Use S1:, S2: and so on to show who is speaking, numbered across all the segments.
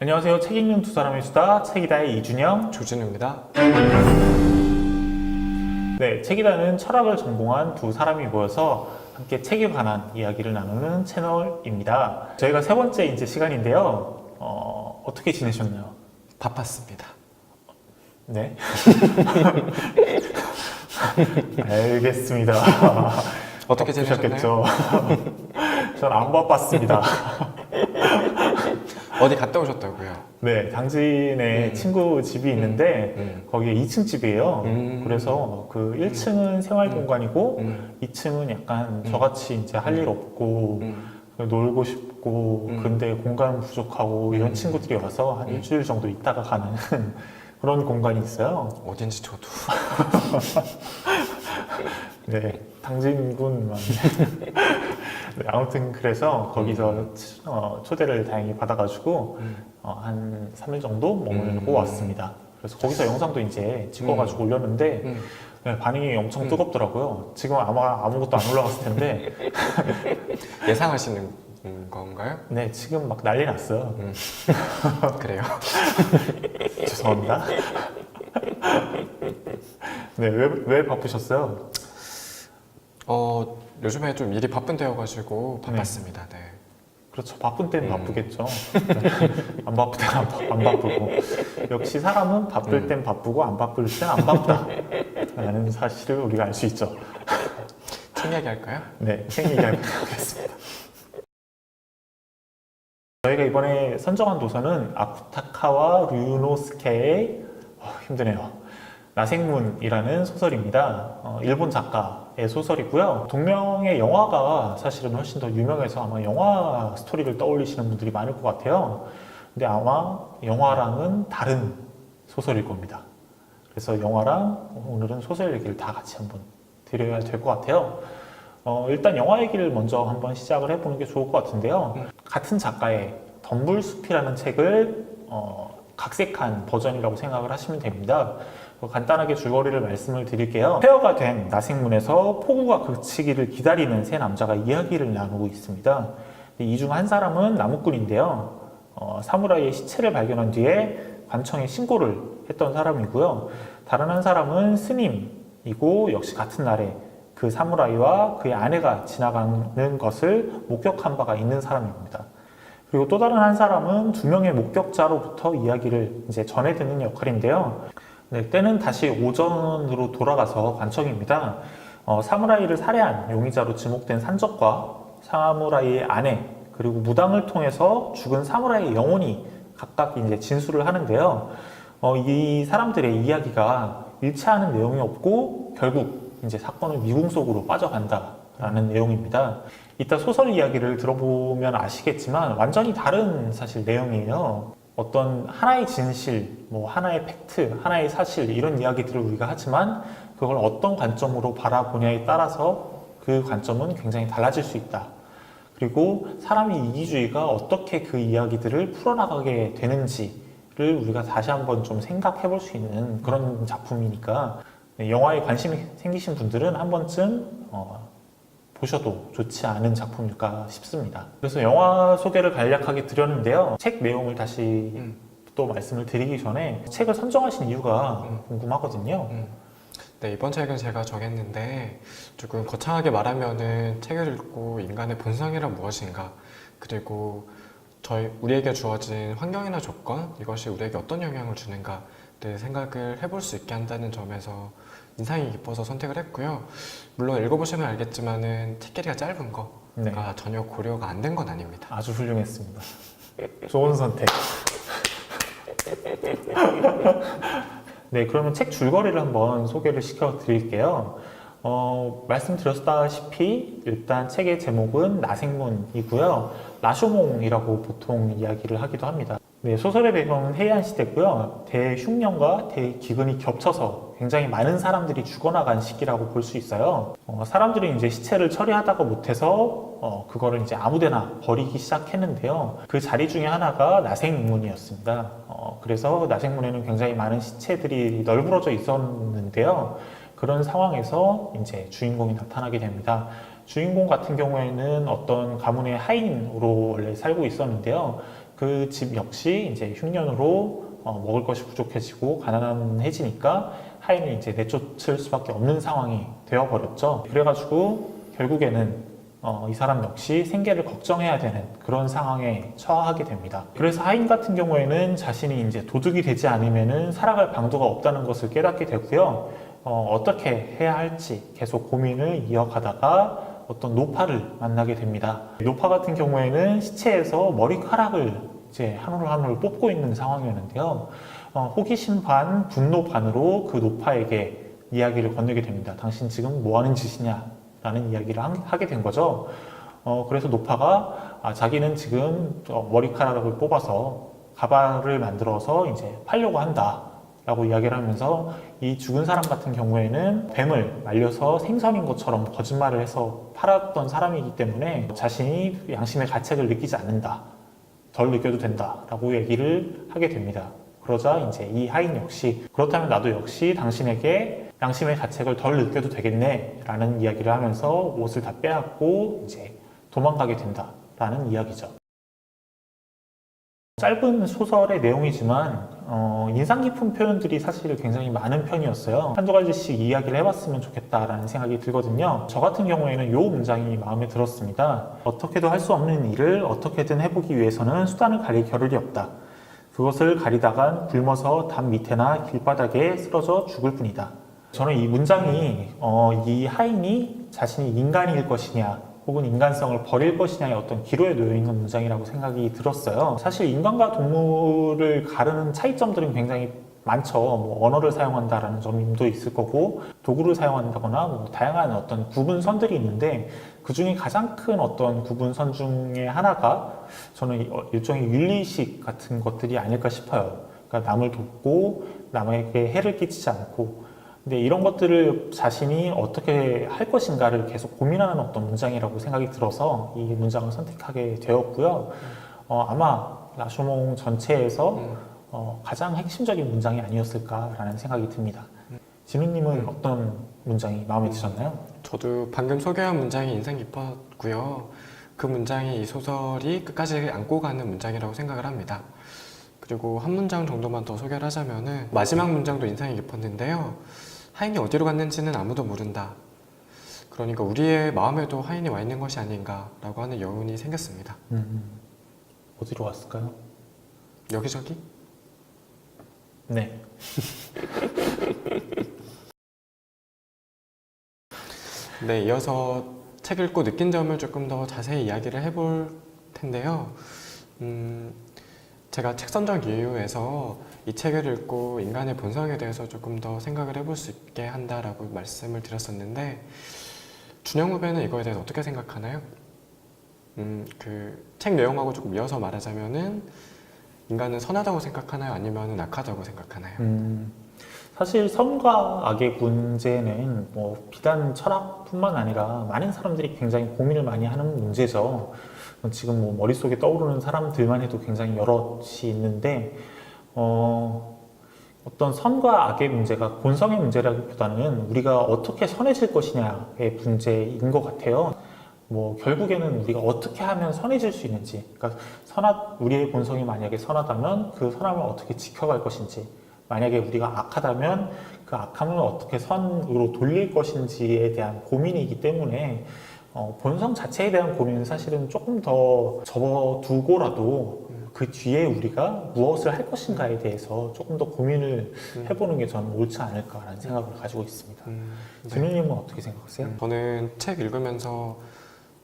S1: 안녕하세요. 책 읽는 두 사람의 수다 책이다의 이준영.
S2: 조진우입니다.
S1: 네, 책이다는 철학을 전공한 두 사람이 모여서 함께 책에 관한 이야기를 나누는 채널입니다. 저희가 세 번째 이제 시간인데요. 어, 어떻게 지내셨나요?
S2: 바빴습니다.
S1: 네. 알겠습니다.
S2: 어떻게 지내셨나요?
S1: 바쁘셨겠죠? 전 안 바빴습니다.
S2: 어디 갔다 오셨다고요?
S1: 네, 당진에
S2: 음.
S1: 친구 집이 있는데
S2: 음.
S1: 거기에 2층 집이에요.
S2: 음.
S1: 그래서 그 1층은 생활
S2: 음.
S1: 공간이고
S2: 음.
S1: 2층은 약간
S2: 음.
S1: 저같이 이제 할일
S2: 음.
S1: 없고
S2: 음.
S1: 놀고 싶고
S2: 음.
S1: 근데 공간 부족하고 이런
S2: 음.
S1: 친구들이 와서 한
S2: 음.
S1: 일주일 정도 있다가 가는 그런 공간이 있어요.
S2: 어딘지 저도.
S1: 네, 당진군. 네, 아무튼 그래서 거기서
S2: 음.
S1: 어, 초대를 다행히 받아가지고
S2: 음.
S1: 어, 한 3일 정도 머물고
S2: 음.
S1: 왔습니다. 그래서 거기서 영상도 이제 찍어가지고 올렸는데
S2: 음.
S1: 네, 반응이 엄청
S2: 음.
S1: 뜨겁더라고요. 지금 아마 아무것도 안 올라갔을 텐데,
S2: 예상하시는 건가요?
S1: 네, 지금 막 난리 났어요.
S2: 음. 그래요?
S1: 죄송합니다. 네, 왜, 왜 바쁘셨어요?
S2: 어, 요즘에 좀 일이 바쁜데여가지고 바빴습니다. 네.
S1: 그렇죠. 바쁜 때는
S2: 음.
S1: 바쁘겠죠. 네. 안 바쁠 때는 안, 바- 안 바쁘고. 역시 사람은 바쁠
S2: 음.
S1: 땐 바쁘고 안 바쁠 땐 안 바쁘다. 라는 사실을 우리가 알 수 있죠.
S2: 책 얘기할까요?
S1: 네, 책 얘기하겠습니다. 저희가 이번에 선정한 도서는 아쿠타카와 류노스케의 어, 힘드네요. 나생문이라는 소설입니다. 어, 일본 작가의 소설이고요. 동명의 영화가 사실은 훨씬 더 유명해서 아마 영화 스토리를 떠올리시는 분들이 많을 것 같아요. 근데 아마 영화랑은 다른 소설일 겁니다. 그래서 영화랑 오늘은 소설 얘기를 다 같이 한번 드려야 될 것 같아요. 어, 일단 영화 얘기를 먼저 한번 시작을 해보는 게 좋을 것 같은데요.
S2: 음.
S1: 같은 작가의 덤불숲이라는 책을 어, 각색한 버전이라고 생각을 하시면 됩니다. 어, 간단하게 줄거리를 말씀을 드릴게요. 폐허가 된 나생문에서 폭우가 그치기를 기다리는 세 남자가 이야기를 나누고 있습니다. 이 중 한 사람은 나무꾼인데요. 어, 사무라이의 시체를 발견한 뒤에 관청에 신고를 했던 사람이고요. 다른 한 사람은 스님이고 역시 같은 날에 그 사무라이와 그의 아내가 지나가는 것을 목격한 바가 있는 사람입니다. 그리고 또 다른 한 사람은 두 명의 목격자로부터 이야기를 이제 전해 듣는 역할인데요. 네, 때는 다시 오전으로 돌아가서 관청입니다. 어, 사무라이를 살해한 용의자로 지목된 산적과 사무라이의 아내 그리고 무당을 통해서 죽은 사무라이의 영혼이 각각 이제 진술을 하는데요. 어, 이 사람들의 이야기가 일치하는 내용이 없고 결국 이제 사건은 미궁 속으로 빠져간다라는 내용입니다. 이따 소설 이야기를 들어보면 아시겠지만 완전히 다른 사실 내용이에요. 어떤 하나의 진실, 뭐 하나의 팩트, 하나의 사실 이런 이야기들을 우리가 하지만 그걸 어떤 관점으로 바라보냐에 따라서 그 관점은 굉장히 달라질 수 있다. 그리고 사람의 이기주의가 어떻게 그 이야기들을 풀어나가게 되는지를 우리가 다시 한번 좀 생각해 볼 수 있는 그런 작품이니까 네, 영화에 관심이 생기신 분들은 한 번쯤 어, 보셔도 좋지 않은 작품일까 싶습니다. 그래서 영화 소개를 간략하게 드렸는데요. 책 내용을 다시
S2: 음.
S1: 또 말씀을 드리기 전에 책을 선정하신 이유가
S2: 음.
S1: 궁금하거든요.
S2: 음. 네, 이번 책은 제가 정했는데 조금 거창하게 말하면은 책을 읽고 인간의 본성이란 무엇인가 그리고 저희 우리에게 주어진 환경이나 조건 이것이 우리에게 어떤 영향을 주는가를 생각을 해볼 수 있게 한다는 점에서 인상이 깊어서 선택을 했고요. 물론 읽어보시면 알겠지만은 책 길이가 짧은 거가
S1: 네.
S2: 전혀 고려가 안 된 건 아닙니다.
S1: 아주 훌륭했습니다. 좋은 선택. 네, 그러면 책 줄거리를 한번 소개를 시켜 드릴게요. 어, 말씀드렸다시피 일단 책의 제목은 나생문이고요. 라쇼몽이라고 보통 이야기를 하기도 합니다. 네, 소설의 배경은 해안 시대고요. 대흉년과 대기근이 겹쳐서 굉장히 많은 사람들이 죽어나간 시기라고 볼 수 있어요. 어, 사람들이 이제 시체를 처리하다가 못해서 어, 그거를 이제 아무데나 버리기 시작했는데요. 그 자리 중에 하나가 나생문이었습니다. 어, 그래서 나생문에는 굉장히 많은 시체들이 널브러져 있었는데요. 그런 상황에서 이제 주인공이 나타나게 됩니다. 주인공 같은 경우에는 어떤 가문의 하인으로 원래 살고 있었는데요. 그 집 역시 이제 흉년으로 어, 먹을 것이 부족해지고 가난해지니까 하인을 이제 내쫓을 수밖에 없는 상황이 되어버렸죠. 그래가지고 결국에는 어, 이 사람 역시 생계를 걱정해야 되는 그런 상황에 처하게 됩니다. 그래서 하인 같은 경우에는 자신이 이제 도둑이 되지 않으면은 살아갈 방도가 없다는 것을 깨닫게 되고요. 어, 어떻게 해야 할지 계속 고민을 이어가다가 어떤 노파를 만나게 됩니다. 노파 같은 경우에는 시체에서 머리카락을 이제 한 올 한 올 뽑고 있는 상황이었는데요. 어, 호기심 반, 분노 반으로 그 노파에게 이야기를 건네게 됩니다. 당신 지금 뭐 하는 짓이냐? 라는 이야기를 한- 하게 된 거죠. 어, 그래서 노파가 아, 자기는 지금 어, 머리카락을 뽑아서 가발을 만들어서 이제 팔려고 한다. 라고 이야기를 하면서 이 죽은 사람 같은 경우에는 뱀을 말려서 생선인 것처럼 거짓말을 해서 팔았던 사람이기 때문에 자신이 양심의 가책을 느끼지 않는다. 덜 느껴도 된다 라고 얘기를 하게 됩니다. 그러자 이제 이 하인 역시 그렇다면 나도 역시 당신에게 양심의 가책을 덜 느껴도 되겠네 라는 이야기를 하면서 옷을 다 빼앗고 이제 도망가게 된다 라는 이야기죠. 짧은 소설의 내용이지만 어, 인상 깊은 표현들이 사실 굉장히 많은 편이었어요. 한두 가지씩 이야기를 해봤으면 좋겠다라는 생각이 들거든요. 저 같은 경우에는 이 문장이 마음에 들었습니다. 어떻게도 할 수 없는 일을 어떻게든 해보기 위해서는 수단을 가릴 겨를이 없다. 그것을 가리다간 굶어서 담 밑에나 길바닥에 쓰러져 죽을 뿐이다. 저는 이 문장이 어, 이 하인이 자신이 인간일 것이냐 혹은 인간성을 버릴 것이냐의 어떤 기로에 놓여 있는 문장이라고 생각이 들었어요. 사실 인간과 동물을 가르는 차이점들은 굉장히 많죠. 뭐 언어를 사용한다라는 점도 있을 거고 도구를 사용한다거나 뭐 다양한 어떤 구분선들이 있는데 그 중에 가장 큰 어떤 구분선 중에 하나가 저는 어, 일종의 윤리식 같은 것들이 아닐까 싶어요. 그러니까 남을 돕고 남에게 해를 끼치지 않고 근데 이런 것들을 자신이 어떻게 할 것인가를 계속 고민하는 어떤 문장이라고 생각이 들어서 이 문장을 선택하게 되었고요. 어, 아마 라쇼몽 전체에서
S2: 음.
S1: 어, 가장 핵심적인 문장이 아니었을까라는 생각이 듭니다. 진우님은 어떤 문장이 마음에 드셨나요?
S2: 저도 방금 소개한 문장이 인상 깊었고요. 그 문장이 이 소설이 끝까지 안고 가는 문장이라고 생각을 합니다. 그리고 한 문장 정도만 더 소개를 하자면은 마지막 문장도 인상이 깊었는데요. 하인이 어디로 갔는지는 아무도 모른다. 그러니까 우리의 마음에도 하인이 와 있는 것이 아닌가라고 하는 여운이 생겼습니다.
S1: 음, 어디로 갔을까요?
S2: 여기저기?
S1: 네.
S2: 네, 이어서 책 읽고 느낀 점을 조금 더 자세히 이야기를 해볼 텐데요. 음, 제가 책 선정 이유에서 이 책을 읽고 인간의 본성에 대해서 조금 더 생각을 해볼 수 있게 한다라고 말씀을 드렸었는데 준영 후배는 이거에 대해서 어떻게 생각하나요? 음, 그 책 내용하고 조금 이어서 말하자면은 인간은 선하다고 생각하나요? 아니면 악하다고 생각하나요?
S1: 음, 사실 선과 악의 문제는 뭐 비단 철학뿐만 아니라 많은 사람들이 굉장히 고민을 많이 하는 문제죠. 지금 뭐 머릿속에 떠오르는 사람들만 해도 굉장히 여럿이 있는데 어, 어떤 선과 악의 문제가 본성의 문제라기보다는 우리가 어떻게 선해질 것이냐의 문제인 것 같아요. 뭐 결국에는 우리가 어떻게 하면 선해질 수 있는지, 그러니까 선하 우리의 본성이 만약에 선하다면 그 선함을 어떻게 지켜갈 것인지, 만약에 우리가 악하다면 그 악함을 어떻게 선으로 돌릴 것인지에 대한 고민이기 때문에 어, 본성 자체에 대한 고민은 사실은 조금 더 접어두고라도 그 뒤에 우리가 무엇을 할 것인가에 대해서 조금 더 고민을 해보는 게 저는 옳지 않을까라는 생각을 가지고 있습니다.
S2: 음, 네.
S1: 진우님은 어떻게 생각하세요?
S2: 저는 책 읽으면서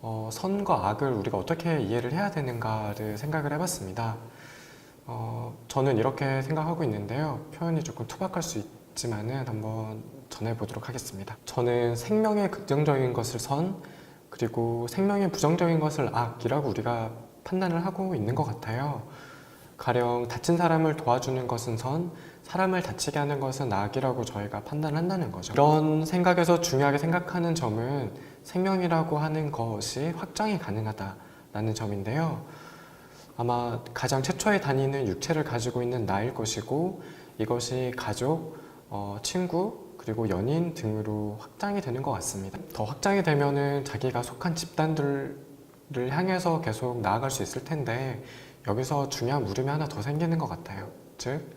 S2: 어, 선과 악을 우리가 어떻게 이해를 해야 되는가를 생각을 해봤습니다. 어, 저는 이렇게 생각하고 있는데요. 표현이 조금 투박할 수 있지만은 한번 전해보도록 하겠습니다. 저는 생명의 긍정적인 것을 선, 그리고 생명의 부정적인 것을 악이라고 우리가 판단을 하고 있는 것 같아요. 가령 다친 사람을 도와주는 것은 선, 사람을 다치게 하는 것은 악이라고 저희가 판단한다는 거죠. 이런 생각에서 중요하게 생각하는 점은 생명이라고 하는 것이 확정이 가능하다라는 점인데요. 아마 가장 최초에 다니는 육체를 가지고 있는 나일 것이고 이것이 가족, 어, 친구, 그리고 연인 등으로 확장이 되는 것 같습니다. 더 확장이 되면은 자기가 속한 집단들 을 향해서 계속 나아갈 수 있을 텐데 여기서 중요한 물음이 하나 더 생기는 것 같아요. 즉,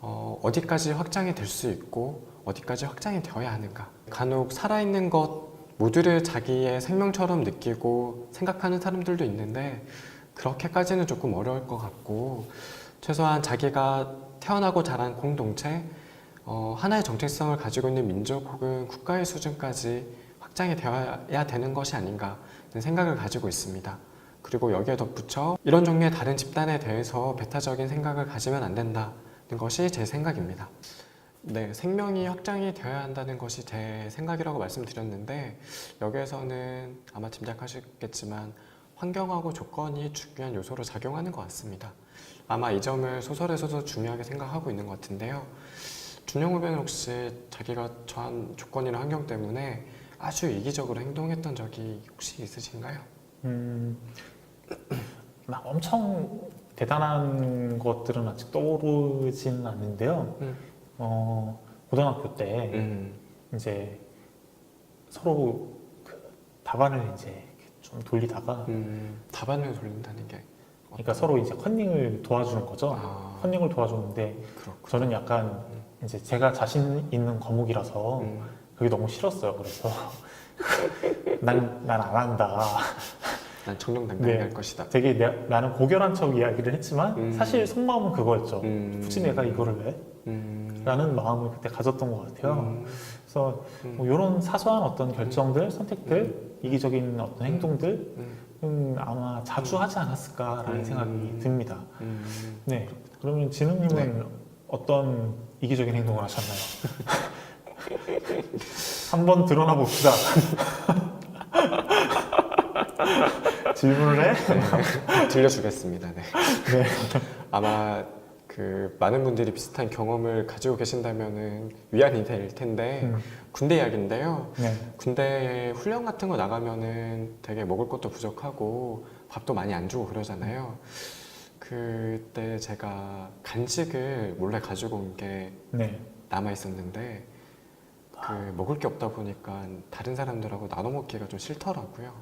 S2: 어, 어디까지 확장이 될 수 있고 어디까지 확장이 되어야 하는가. 간혹 살아있는 것 모두를 자기의 생명처럼 느끼고 생각하는 사람들도 있는데 그렇게까지는 조금 어려울 것 같고 최소한 자기가 태어나고 자란 공동체 어, 하나의 정체성을 가지고 있는 민족 혹은 국가의 수준까지 확장이 되어야 되는 것이 아닌가 생각을 가지고 있습니다. 그리고 여기에 덧붙여 이런 종류의 다른 집단에 대해서 배타적인 생각을 가지면 안 된다는 것이 제 생각입니다. 네, 생명이 확장이 되어야 한다는 것이 제 생각이라고 말씀드렸는데 여기에서는 아마 짐작하시겠지만 환경하고 조건이 중요한 요소로 작용하는 것 같습니다. 아마 이 점을 소설에서도 중요하게 생각하고 있는 것 같은데요. 준영 후배는 혹시 자기가 처한 조건이나 환경 때문에 아주 이기적으로 행동했던 적이 혹시 있으신가요?
S1: 음, 막 엄청 대단한 것들은 아직 떠오르지는 않는데요.
S2: 음.
S1: 어, 고등학교 때
S2: 음,
S1: 이제 서로 그 답안을 이제 좀 돌리다가
S2: 음, 답안을 돌린다는 게
S1: 그러니까 서로 이제 컨닝을 도와주는 거죠.
S2: 아,
S1: 컨닝을 도와주는데
S2: 그렇고
S1: 저는 약간 이제 제가 자신 있는 과목이라서
S2: 음,
S1: 그게 너무 싫었어요. 그래서 난 난 안 한다.
S2: 난 정정당당히
S1: 네.
S2: 할 것이다.
S1: 되게 내, 나는 고결한 척 이야기를 했지만
S2: 음.
S1: 사실 속마음은 그거였죠.
S2: 음,
S1: 굳이 내가 이거를 왜?
S2: 음,
S1: 라는 마음을 그때 가졌던 것 같아요.
S2: 음,
S1: 그래서
S2: 음,
S1: 뭐 이런 사소한 어떤 결정들, 선택들, 이기적인 어떤 행동들
S2: 음,
S1: 은 아마 자주 하지 않았을까라는
S2: 음.
S1: 생각이 듭니다.
S2: 음.
S1: 네. 그러면 진우님은
S2: 네.
S1: 어떤 이기적인 행동을 하셨나요? 한번 드러나 봅시다. 질문을 해?
S2: 네, 들려주겠습니다. 네.
S1: 네.
S2: 아마 그 많은 분들이 비슷한 경험을 가지고 계신다면은 위안이 될 텐데
S1: 음,
S2: 군대 이야기인데요.
S1: 네.
S2: 군대 훈련 같은 거 나가면은 되게 먹을 것도 부족하고 밥도 많이 안 주고 그러잖아요. 그때 제가 간식을 몰래 가지고 온게
S1: 네.
S2: 남아 있었는데 그 먹을 게 없다 보니까 다른 사람들하고 나눠 먹기가 좀 싫더라고요.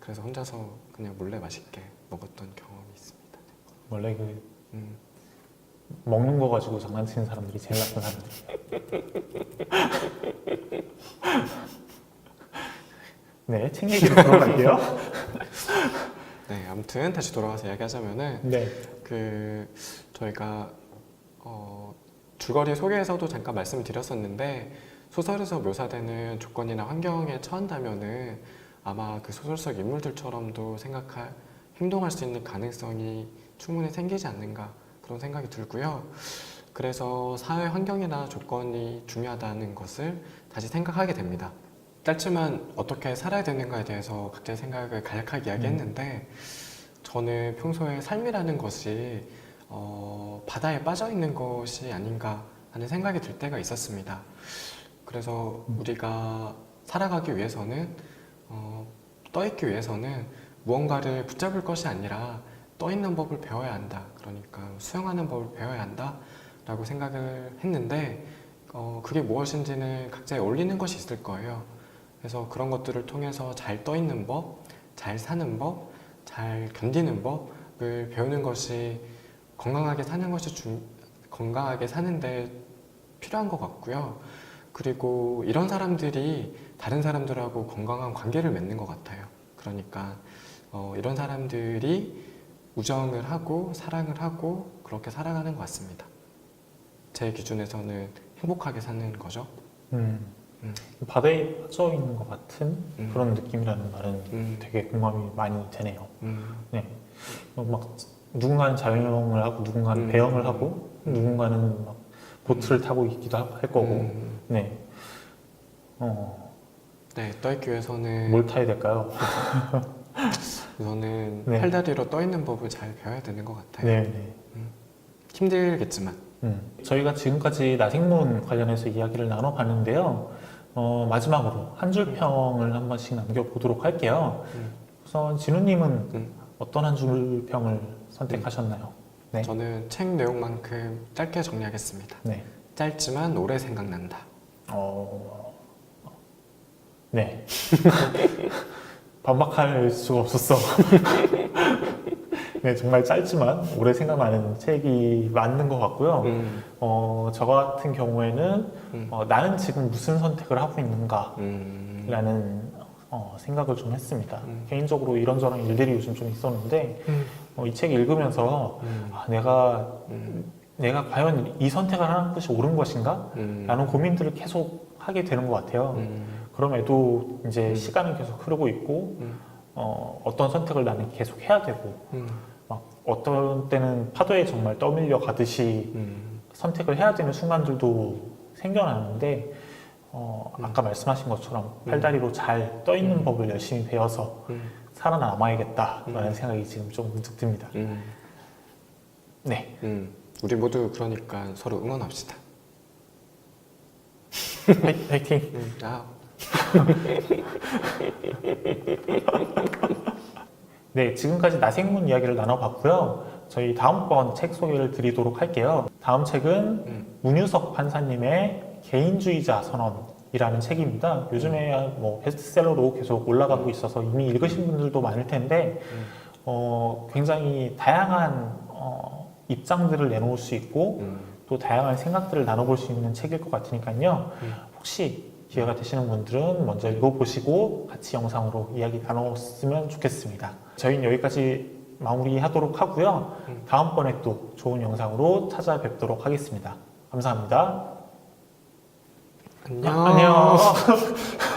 S2: 그래서 혼자서 그냥 몰래 맛있게 먹었던 경험이 있습니다.
S1: 원래 그
S2: 음,
S1: 먹는 거 가지고 장난치는 사람들이 제일 나쁜 사람들. 네, 책 얘기로 들어갈게요.
S2: 네, 아무튼 다시 돌아가서 이야기하자면은
S1: 네.
S2: 그 저희가 어, 줄거리 소개에서도 잠깐 말씀드렸었는데 소설에서 묘사되는 조건이나 환경에 처한다면은 아마 그 소설 속 인물들처럼도 생각할 행동할 수 있는 가능성이 충분히 생기지 않는가 그런 생각이 들고요. 그래서 사회 환경이나 조건이 중요하다는 것을 다시 생각하게 됩니다. 짧지만 어떻게 살아야 되는가에 대해서 각자의 생각을 간략하게 이야기했는데 저는 평소에 삶이라는 것이 어, 바다에 빠져 있는 것이 아닌가 하는 생각이 들 때가 있었습니다. 그래서
S1: 음.
S2: 우리가 살아가기 위해서는 어, 떠 있기 위해서는 무언가를 붙잡을 것이 아니라 떠 있는 법을 배워야 한다. 그러니까 수영하는 법을 배워야 한다 라고 생각을 했는데 어, 그게 무엇인지는 각자에 어울리는 것이 있을 거예요. 그래서 그런 것들을 통해서 잘 떠 있는 법, 잘 사는 법, 잘 견디는 법을 배우는 것이 건강하게 사는 것이 중, 건강하게 사는데 필요한 것 같고요. 그리고 이런 사람들이 다른 사람들하고 건강한 관계를 맺는 것 같아요. 그러니까 어, 이런 사람들이 우정을 하고 사랑을 하고 그렇게 살아가는 것 같습니다. 제 기준에서는 행복하게 사는 거죠.
S1: 음.
S2: 음.
S1: 바다에 빠져 있는 것 같은
S2: 음.
S1: 그런 느낌이라는 말은
S2: 음,
S1: 되게 공감이 많이 되네요.
S2: 음,
S1: 네. 어, 막 누군가는 자영을 하고 누군가는
S2: 음.
S1: 배영을 하고 누군가는 막 보트를 타고 있기도 하- 할 거고.
S2: 음,
S1: 네. 어,
S2: 네, 떠 있기 위해서는
S1: 뭘 타야 될까요?
S2: 우선은
S1: 네.
S2: 팔다리로 떠 있는 법을 잘 배워야 되는 것 같아요.
S1: 네, 네.
S2: 힘들겠지만.
S1: 음. 저희가 지금까지 나생문 관련해서 이야기를 나눠봤는데요. 어, 마지막으로 한 줄 평을 한 번씩 남겨보도록 할게요.
S2: 음.
S1: 우선 진우님은
S2: 음.
S1: 어떤 한 줄 평을 선택하셨나요? 네.
S2: 저는 책 내용만큼 짧게 정리하겠습니다.
S1: 네.
S2: 짧지만 오래 생각난다.
S1: 어, 네. 반박할 수가 없었어. 네, 정말 짧지만 오래 생각나는 책이 맞는 것 같고요.
S2: 음,
S1: 어, 저 같은 경우에는
S2: 음.
S1: 어, 나는 지금 무슨 선택을 하고 있는가라는
S2: 음,
S1: 어, 생각을 좀 했습니다.
S2: 음.
S1: 개인적으로 이런저런 일들이 요즘 좀 있었는데
S2: 음,
S1: 어, 이 책 읽으면서
S2: 음,
S1: 아, 내가
S2: 음,
S1: 내가 과연 이 선택을 하는 것이 옳은 것인가?
S2: 음,
S1: 라는 고민들을 계속 하게 되는 것 같아요.
S2: 음,
S1: 그럼에도 이제
S2: 음.
S1: 시간은 계속 흐르고 있고
S2: 음,
S1: 어, 어떤 선택을 나는 계속 해야 되고
S2: 음,
S1: 막 어떤 때는 파도에 정말 떠밀려 가듯이
S2: 음,
S1: 선택을 해야 되는 순간들도 생겨나는데 어,
S2: 음.
S1: 아까 말씀하신 것처럼 팔다리로 잘 떠 있는
S2: 음.
S1: 법을 열심히 배워서
S2: 음,
S1: 살아남아야겠다라는
S2: 음.
S1: 생각이 지금 좀 문득 듭니다.
S2: 음,
S1: 네,
S2: 음. 우리 모두 그러니까 서로 응원합시다.
S1: 화이- 화이팅!
S2: 음, 아,
S1: 네, 지금까지 나생문 이야기를 나눠봤고요. 저희 다음번 책 소개를 드리도록 할게요. 다음 책은
S2: 음,
S1: 문유석 판사님의 개인주의자 선언이라는 책입니다. 요즘에 뭐 베스트셀러로 계속 올라가고 있어서 이미 읽으신 분들도 많을 텐데
S2: 음,
S1: 어, 굉장히 다양한 어, 입장들을 내놓을 수 있고
S2: 음,
S1: 또 다양한 생각들을 나눠볼 수 있는 책일 것 같으니까요.
S2: 음.
S1: 혹시 기회가 되시는 분들은 먼저 읽어보시고 같이 영상으로 이야기 나눴으면 좋겠습니다. 저희는 여기까지 마무리하도록 하고요.
S2: 음.
S1: 다음번에 또 좋은 영상으로 찾아뵙도록 하겠습니다. 감사합니다.
S2: 안녕.
S1: 안녕.